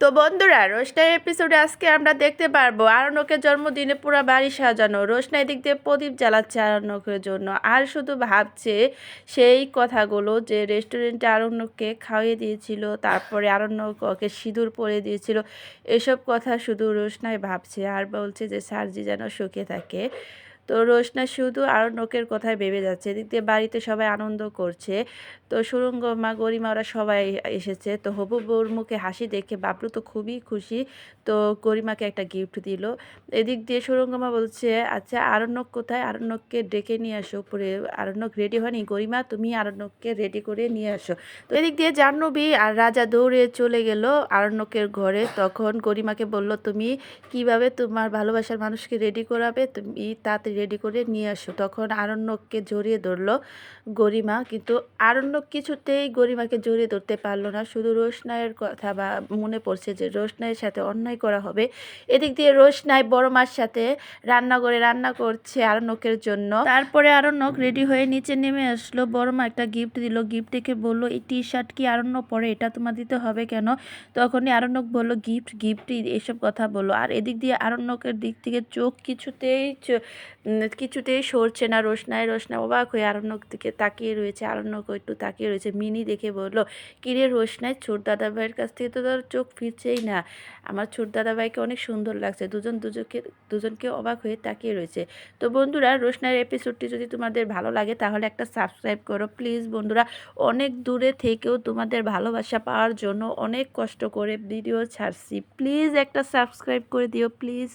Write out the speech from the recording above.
তো বন্ধুরা রোশনাই এপিসোডে আজকে আমরা দেখতে পারব আরণ্যকের জন্মদিনে পুরো বাড়ি সাজানো। রোশনাই দিক দিয়ে প্রদীপ জ্বালাচ্ছে আরণ্যকের জন্য। আর শুধু ভাবছে সেই কথাগুলো যে রেস্টুরেন্টে আরণ্যককে খাওয়িয়ে দিয়েছিল, তারপরে আরণ্যক সিঁদুর পরে দিয়েছিল, এসব কথা শুধু রোশনাই ভাবছে। আর বলছে যে সার্জি যেন সুখে থাকে। তো রোশনা শুধু আরণ্যকের কথায় ভেবে যাচ্ছে। এদিক দিয়ে বাড়িতে সবাই আনন্দ করছে। তো সুরঙ্গ, মা, গরিমা ওরা সবাই এসেছে। তো হবু বউর মুখে হাসি দেখে বাবলু তো খুবই খুশি। তো গরিমাকে একটা গিফট দিল। এদিক দিয়ে সুরঙ্গমা বলছে আচ্ছা আরণ্যক কোথায়? আরণ্যককে ডেকে নিয়ে আসো পরে আরণ্যক রেডি হয়নি। গরিমা, তুমি আরণ্যককে রেডি করে নিয়ে আসো। তো এদিক দিয়ে জাহ্নবী আর রাজা দৌড়ে চলে গেল আরণ্যকের ঘরে। তখন গরিমাকে বলল, তুমি কীভাবে তোমার ভালোবাসার মানুষকে রেডি করাবে? তুমি তাতে রেডি করে নিয়ে আসো। তখন আরণ্যককে জড়িয়ে ধরলো গরিমা, কিন্তু আরণ্যক কিছুতেই গরিমাকে জড়িয়ে ধরতে পারল না। শুধু রোশনাইয়ের কথা বা মনে পড়ছে যে রোশনাইয়ের সাথে অন্যায় করা হবে। এদিক দিয়ে রোশনাই বড় মার সাথে রান্না করে রান্না করছে আরণ্যকের জন্য। তারপরে আরণ্যক রেডি হয়ে নিচে নেমে আসলো। বড় মা একটা গিফট দিল। গিফট দেখে বলল, এই টি শার্ট কি আরণ্য পরে? এটা তোমার দিতে হবে কেন? তখনই আরণ্যক বলল গিফট গিফট এসব কথা বলল আর এদিক দিয়ে আরণ্যকের দিক থেকে চোখ কিছুতেই কিছুতেই সরছে না, রোশনায়, রোশনা অবাক হয়ে আরণ্যক দিকে তাকিয়ে রয়েছে। আরণ্যক একটু তাকিয়ে রয়েছে। মিনি দেখে বলল, কিরে রোশনায়, ছোট দাদা ভাইয়ের কাছ থেকে তো তার চোখ ফিরছেই না। আমার ছোট দাদা ভাইকে অনেক সুন্দর লাগছে। দুজন দুজনকে দুজনকে অবাক হয়ে তাকিয়ে রয়েছে। তো বন্ধুরা, রোশনার এপিসোডটি যদি তোমাদের ভালো লাগে, তাহলে একটা সাবস্ক্রাইব করো। প্লিজ বন্ধুরা, অনেক দূরে থেকেও তোমাদের ভালোবাসা পাওয়ার জন্য অনেক কষ্ট করে ভিডিও ছাড়ছি। প্লিজ একটা সাবস্ক্রাইব করে দিও প্লিজ